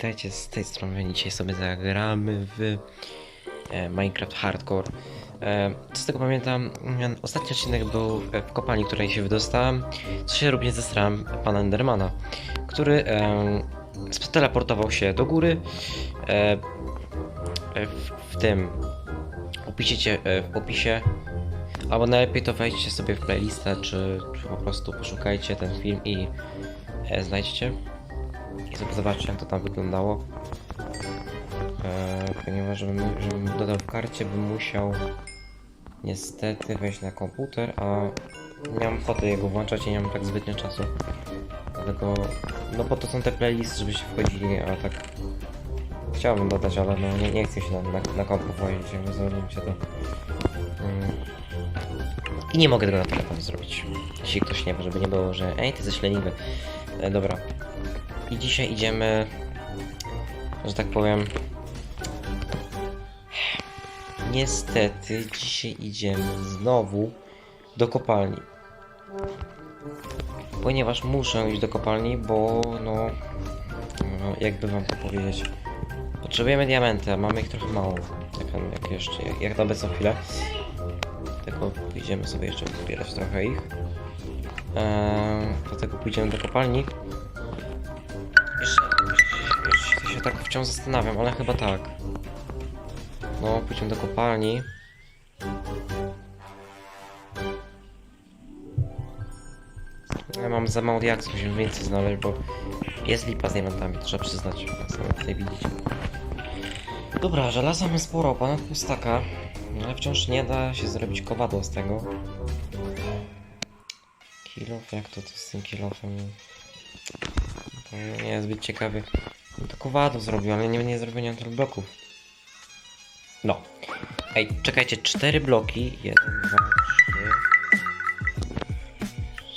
witajcie z tej strony. Dzisiaj sobie zagramy w e, Minecraft Hardcore. E, z tego pamiętam, mm, ostatni odcinek był w kopalni, której się wydostałem, co się również zestrałem pana Endermana, który e, teleportował się do góry. W, tym opisie, w opisie albo najlepiej to wejdźcie sobie w playlistę, czy, czy po prostu poszukajcie ten film i znajdziecie. Zobaczcie jak to tam wyglądało. E, ponieważ żebym, żebym dodał w karcie, bym musiał niestety wejść na komputer, a nie mam ochoty jego włączać i nie mam tak zbytnio czasu. Dlatego, no bo to są te playlisty, żebyście wchodzili, a tak chciałbym dodać, ale no nie, nie chcę się na, na, na kompu wchodzić, zrobił się to. Mm. I nie mogę tego na telefonie zrobić. Jeśli ktoś nie ma, żeby nie było, że ej, ty jesteś leniwy. E, dobra. I dzisiaj idziemy, że tak powiem. Niestety, dzisiaj idziemy znowu do kopalni. Ponieważ muszę iść do kopalni, bo no, no jakby wam to powiedzieć. Potrzebujemy diamenty, a mamy ich trochę mało. Jak, jak jeszcze, jak, jak na obecną chwilę. Tylko pójdziemy sobie jeszcze zbierać trochę ich. Eee, dlatego pójdziemy do kopalni. Jeszcze, się tak wciąż zastanawiam, ale chyba tak. No, pójdziemy do kopalni. Ja mam za mało diaksów, musimy więcej znaleźć, bo jest lipa z diamentami, trzeba przyznać. Jak tutaj widzicie. Dobra, żelaza mamy sporo, ponad pół staka. No ale wciąż nie da się zrobić kowadła z tego. Kilof, jak to, to z tym kilofem? Nie jest zbyt ciekawy. To kowadło zrobił, ale nie, nie zrobił nie tylu bloków. No. Ej, czekajcie, cztery bloki. Jeden, dwa,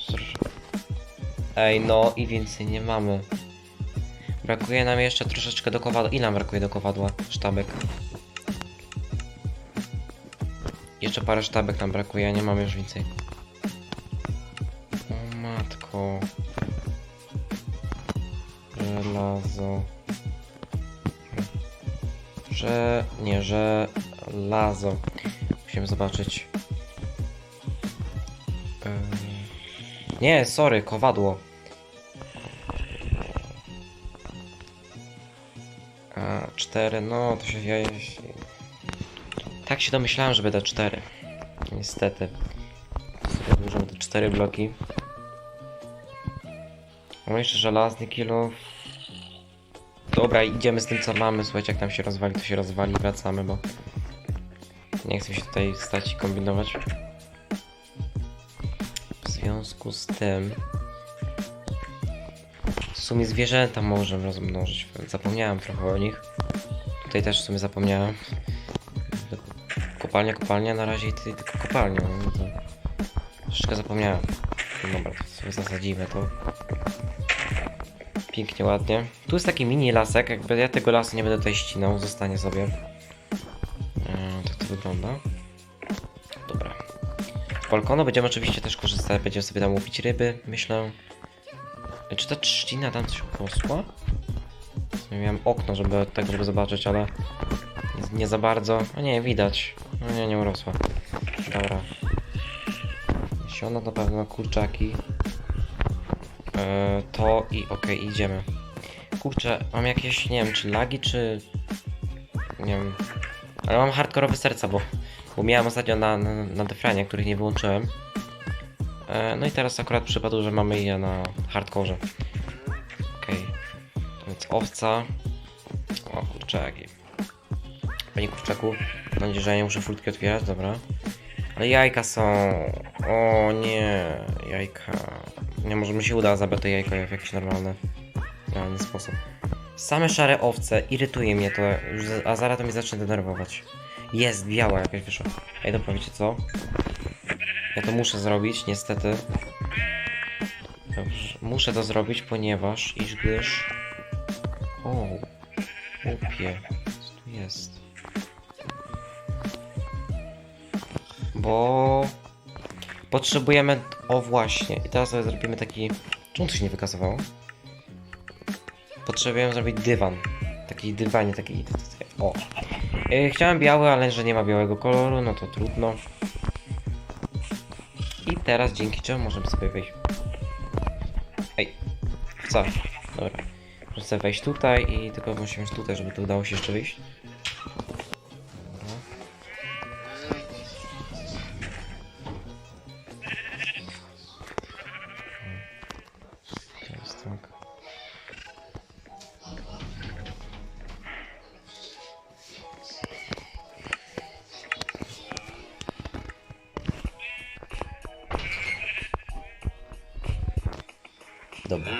trzy. Ej, no i więcej nie mamy. Brakuje nam jeszcze troszeczkę do kowadła. Ile nam brakuje do kowadła? Sztabek. Jeszcze parę sztabek nam brakuje, nie mamy już więcej. Żelazo. Że... nie, że... Lazo. Musimy zobaczyć. Nie, sorry, kowadło. A, cztery, no to się... Ja, tak się domyślałem, że będę 4. Niestety. Sobie odłożymy te 4 bloki. Mam jeszcze żelazny kilo. Dobra, idziemy z tym co mamy. Słuchajcie, jak tam się rozwali, to się rozwali. Wracamy, bo nie chcę się tutaj stać i kombinować. W związku z tym w sumie zwierzęta możemy rozmnożyć. Zapomniałem trochę o nich. Tutaj też w sumie zapomniałem. Kopalnia, kopalnia, na razie ty, tylko kopalnia. No to troszeczkę zapomniałem. No Dobra, to sobie zasadzimy to. Pięknie, ładnie. Tu jest taki mini lasek, jakby ja tego lasu nie będę tutaj ścinał, zostanie sobie. Eee, tak to wygląda. Dobra. Z balkonu będziemy oczywiście też korzystać, będziemy sobie tam łowić ryby, myślę. E, Czy ta trzcina tam coś urosła? Ja miałem okno, żeby tak, żeby zobaczyć, ale nie, nie za bardzo. A nie, widać. No nie, nie urosła. Dobra. Siona na pewno kurczaki. Eee, to i okej, idziemy. Kurczę, mam jakieś, nie wiem, czy lagi, czy... Nie wiem. Ale mam hardkorowe serca, bo, bo miałem ostatnio na, na, na defranie, których nie wyłączyłem. Eee, no i teraz akurat przypadło, że mamy je na hardkorze. Okej. To Więc owca. O, kurczaki. Panie kurczaku, mam nadzieję, że ja nie muszę furtki otwierać, dobra. Ale jajka są. O nie, jajka. Nie, może mi się uda zabrać te jajka w jakiś normalny, normalny sposób. Same szare owce, irytuje mnie to, a zaraz to mnie zacznie denerwować. Jest, biała jakaś wyszła. Ej, dobra, wiecie co? Ja to muszę zrobić, niestety. Dobrze, muszę to zrobić, ponieważ, iż gdyż... O, głupie, co tu jest? Bo potrzebujemy. O właśnie. I teraz sobie zrobimy taki. Czemu się nie wykasowało? potrzebujemy zrobić dywan. Taki dywanie, taki... O. E, Chciałem biały, ale że nie ma białego koloru, no to trudno. I teraz dzięki czemu możemy sobie wejść. Ej, co? Dobra. Możemy sobie wejść tutaj i tylko musimy tutaj, żeby to udało się jeszcze wyjść. Dobra.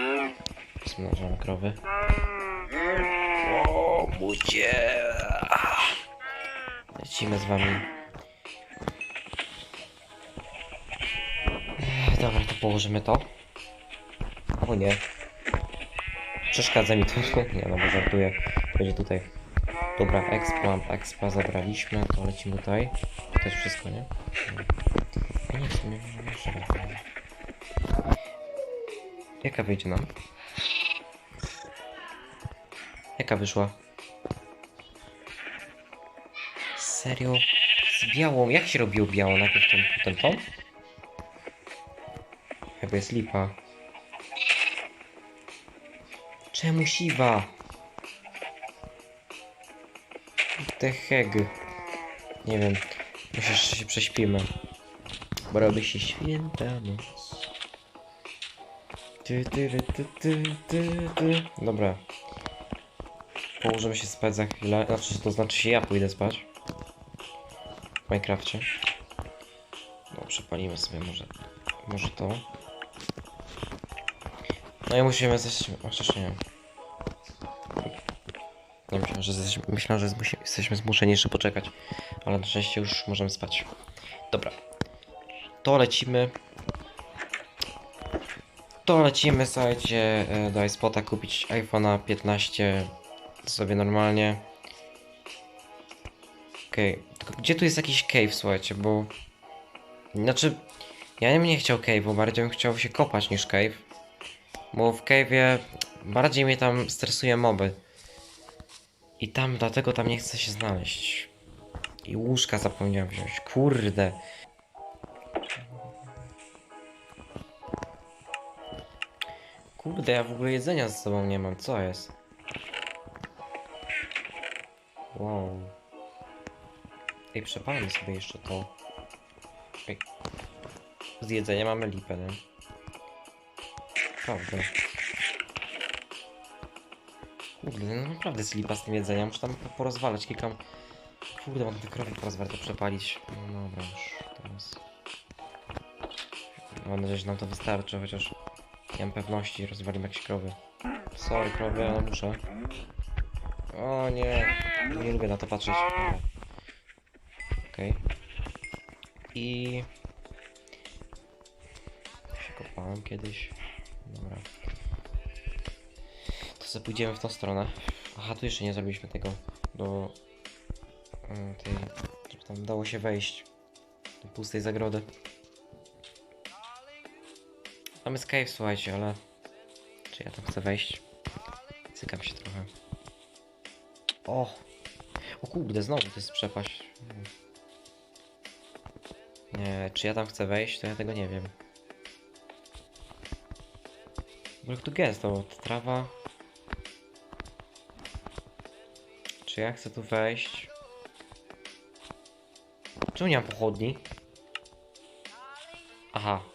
Zmnażam krowy. O, budzie! Lecimy z wami. Dobra, to położymy to. O nie. Przeszkadza mi to. Nie no, bo żartuję. Będzie tutaj. Dobra, expa, expa zabraliśmy, to lecimy tutaj. To jest wszystko, nie? Ja nie nie wiem, jeszcze raz. Jaka wyjdzie nam? Jaka wyszła? Serio? Z białą? Jak się robiło białą? Najpierw ten, ten ton? Chyba jest lipa. Czemu siwa? The heck? Nie wiem. Myślę, że się prześpimy. Bo robi się święta noc. Ty, ty, ty, ty, ty, ty. Dobra. Położymy się spać za chwilę. Znaczy, to znaczy się ja pójdę spać. W Minecrafcie. No, przepalimy sobie może, może to. No i musimy coś... Chociaż nie. Nie myślałem, że, jesteśmy, myślałem, że jesteśmy zmuszeni jeszcze poczekać. Ale na szczęście już możemy spać. Dobra. To lecimy. To lecimy, słuchajcie, e, do iSpota kupić iPhone'a 15 sobie normalnie. Okej, tylko gdzie tu jest jakiś cave, słuchajcie, bo... Znaczy, ja bym nie chciał cave'u, bardziej bym chciał się kopać niż cave. Bo w cave'ie bardziej mnie tam stresuje moby. I tam, dlatego tam nie chcę się znaleźć. I łóżka zapomniałem wziąć, kurde. Kurde, ja w ogóle jedzenia ze sobą nie mam, co jest? Wow. Ej, przepalmy sobie jeszcze to. Ej. Z jedzenia mamy lipę, nie? Prawda. Kurde, no naprawdę jest lipa z tym jedzeniem. Muszę tam po- porozwalać kilka... Kurde, mam te krowy porozwalać, to przepalić. No dobra, już teraz... Mam nadzieję, że nam to wystarczy, chociaż... Nie mam pewności, rozwalimy jakieś krowy. Sorry krowy, ale muszę. O nie, nie lubię na to patrzeć. Okej. I... się kopałem kiedyś. Dobra. To sobie pójdziemy w tą stronę. Aha, tu jeszcze nie zrobiliśmy tego do mm, tej, żeby tam dało się wejść do pustej zagrody. Jest cave, słuchajcie, ale czy ja tam chcę wejść? Cykam się trochę. O! O kurde, znowu to jest przepaść. Nie, czy ja tam chcę wejść, to ja tego nie wiem. Jak tu gęsto, to trawa. Czy ja chcę tu wejść? Czemu nie mam pochodni? Aha.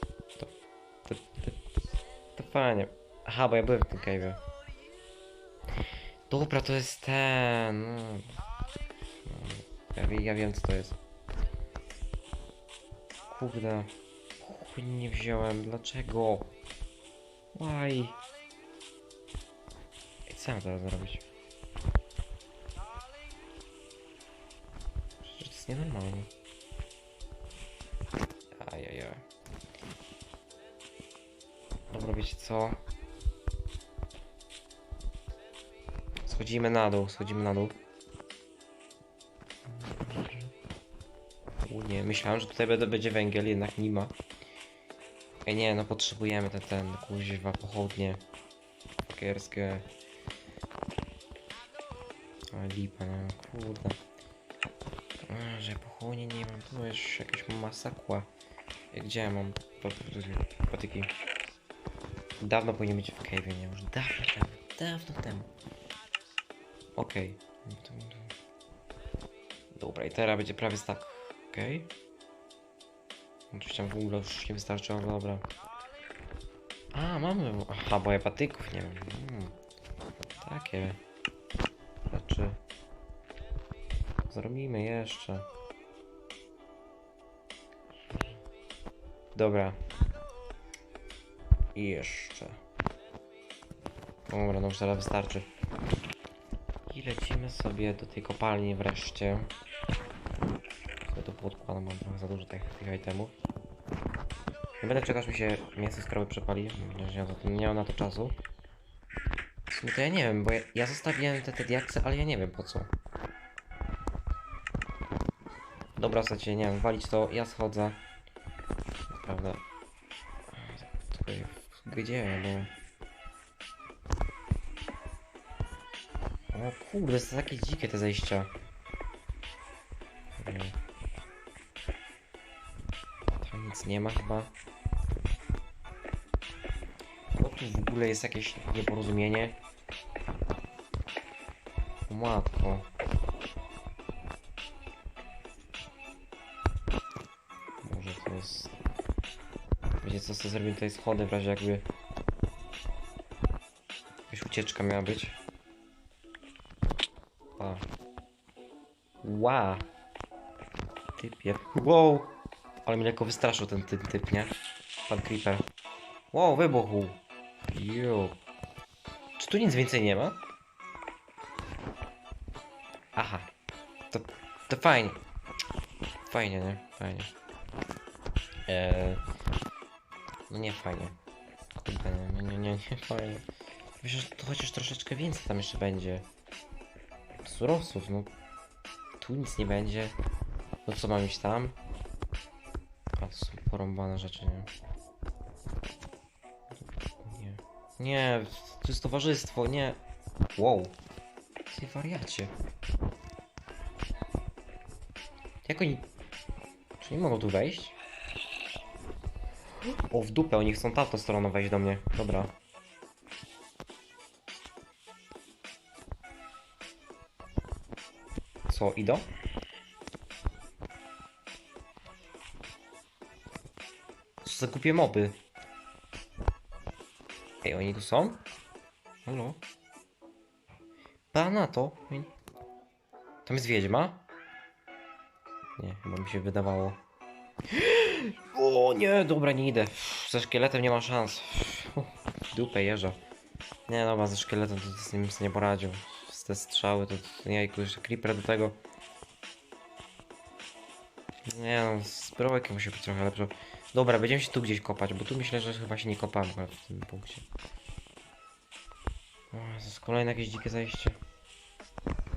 Fajnie. Aha, bo ja byłem w tym cave'ie. Dobra, to jest ten. No. Ja, ja wiem co to jest. Kurde. Chuj nie wziąłem. Dlaczego? Why? I co mam teraz zrobić? Przecież to jest nienormalne. Ajajaj. Wiecie co? Schodzimy na dół, schodzimy na dół. U nie, myślałem, że tutaj będzie węgiel, jednak nie ma. Ej nie, no potrzebujemy ten, ten kuźwa, pochodnie. Kierskie. Ale lipa, no kurde. A, że pochłonie nie mam, to już jakaś masakła. Gdzie ja mam pat- patyki? Dawno powinien być w cave'ie, nie? Już dawno temu, dawno temu. Okej. To- Dobra, i teraz będzie prawie tak. Okej. Oczywiście w ogóle już nie wystarczyło, dobra. A, mamy. Aha, bo ja patyków nie mam. Mm. Takie. Rzeczy. Zrobimy jeszcze. Dobra. I jeszcze. Dobra, no już teraz wystarczy. I lecimy sobie do tej kopalni wreszcie. Ja to podkładam, mam trochę za dużo tych, tych itemów. Nie będę czekać, mi się mięso z krowy przepali. Nie mam, na to, czasu. Sumie to ja nie wiem, bo ja, ja zostawiłem te, te diaksy, ale ja nie wiem po co. Dobra, słuchajcie, nie wiem, walić to, ja schodzę. Prawda. Gdzie, bo... O kurde, to takie dzikie te zejścia. Tam nic nie ma chyba. O tu w ogóle jest jakieś nieporozumienie. Matko. Może to jest... Wiecie co, co zrobimy tutaj schody w razie jakby... Jakaś ucieczka miała być. A. Ła. Typie. Wow. Ale mnie lekko wystraszył ten typ, typ, nie? Pan Creeper. Wow, wybuchł. Jo. Czy tu nic więcej nie ma? Aha. To, to fajnie. Fajnie, nie? Fajnie. Eee... No nie fajnie. Kurde, nie, nie, nie, nie fajnie. Że to chociaż troszeczkę więcej tam jeszcze będzie. Surowców, no. Tu nic nie będzie. No co mam iść tam? A to są porąbane rzeczy, nie? Nie. Nie, to jest towarzystwo, nie. Wow. Ty wariacie. Jak oni... Czy nie mogą tu wejść? O, w dupę, oni chcą tamtą stroną wejść do mnie. Dobra. Co, idą? Co za głupie moby? Ej, oni tu są? Halo? Pana to? Tam jest wiedźma? Nie, chyba mi się wydawało. O nie, dobra, nie idę. Ze szkieletem nie ma szans. Dupę jeża. Nie, dobra, ze szkieletem to z nim sobie nie poradził. Z te strzały to, to jajku, jeszcze creeper do tego. Nie no, z brołekiem musi być trochę lepsze. Dobra, będziemy się tu gdzieś kopać, bo tu myślę, że chyba się nie akurat w tym punkcie. O, to jest kolejne jakieś dzikie zajście.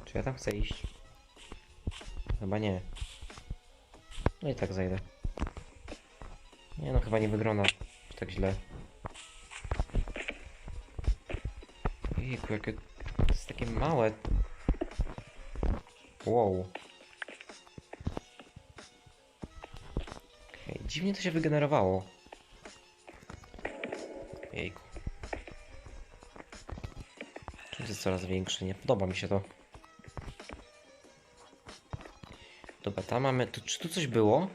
Czy ja tam chcę iść? Chyba nie. No i tak zajdę. Nie no, chyba nie wygląda tak źle. Jejku, jakie... To jest takie małe. Wow. Okej, dziwnie to się wygenerowało. Jejku. To jest coraz większy, nie podoba mi się to. Dobra, tam mamy... Tu, czy tu coś było?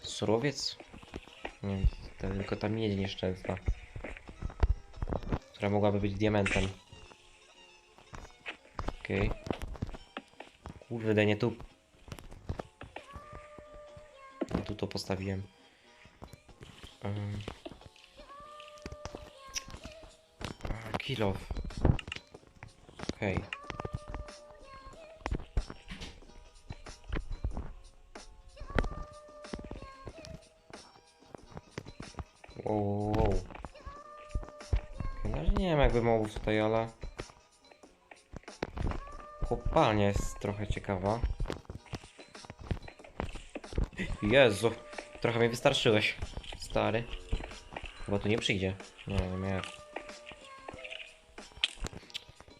Surowiec? Nie to tylko ta miedź nieszczęsna. Która mogłaby być diamentem. Okej. Kurde, nie tu. Nie tu to postawiłem. Um. Kill off. Okej. Wow, jakby mobów tutaj, ale... Kopalnia jest trochę ciekawa. Jezu, trochę mi wystarczyłeś, stary. Chyba tu nie przyjdzie. Nie wiem jak.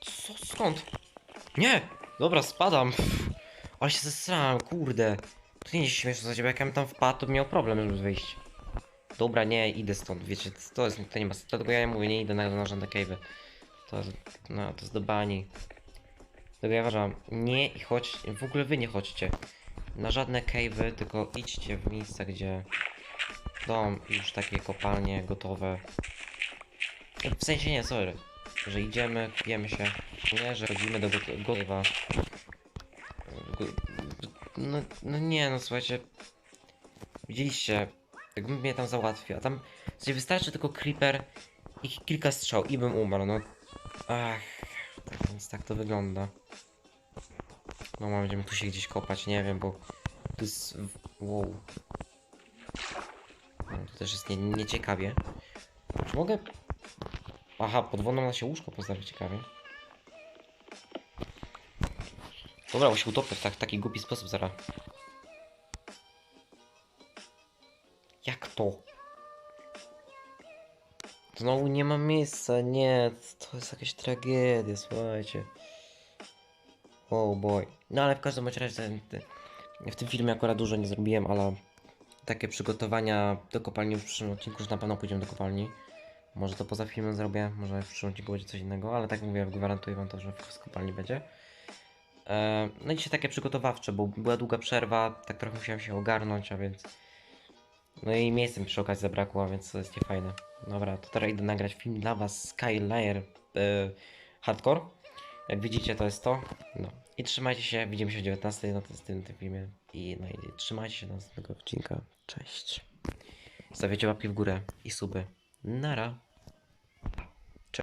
Co, skąd? Nie! Dobra, spadam. Ale się zesrałem, kurde. To nie jest śmieszne za ciebie, jak ja bym tam wpadł, to bym miał problem, żeby wyjść. Dobra, nie, idę stąd, wiecie, to jest, to nie ma, dlatego ja mówię, nie idę na, na żadne cave'y. To, no, to jest do bani. Dlatego ja uważam, nie i chodź, w ogóle wy nie chodźcie na żadne cave'y, tylko idźcie w miejsca, gdzie są już takie kopalnie gotowe. W sensie nie, sorry, że idziemy, kupujemy się, nie, że chodzimy do got- gotowa. Go- No, no nie, no słuchajcie, widzieliście, jakbym mnie tam załatwił, a tam sobie wystarczy tylko creeper i kilka strzał i bym umarł, no. Ach, więc tak to wygląda. No, mam będziemy tu się gdzieś kopać, nie wiem, bo to jest... wow. No, to też jest nie, nieciekawie. Czy mogę... Aha, pod wodą na się łóżko postawić, ciekawie. Dobra, bo się utopię w tak, taki głupi sposób zaraz. To? Znowu nie ma miejsca, nie, to jest jakaś tragedia, słuchajcie. Oh boy. No ale w każdym razie w tym filmie akurat dużo nie zrobiłem, ale takie przygotowania do kopalni w przyszłym odcinku, już na pewno pójdziemy do kopalni. Może to poza filmem zrobię, może w przyszłym odcinku będzie coś innego, ale tak mówię, gwarantuję wam to, że w kopalni będzie. E, no i dzisiaj takie przygotowawcze, bo była długa przerwa, tak trochę musiałem się ogarnąć, a więc... No i miejsca mi przy okazji zabrakło, więc to jest niefajne. Dobra, to teraz idę nagrać film dla was Skylayer e, Hardcore. Jak widzicie, to jest to. No. I trzymajcie się, widzimy się o 19 na tym, tym, tym filmie. I no i trzymajcie się do następnego odcinka. Cześć. Stawiacie łapki w górę i suby. Nara.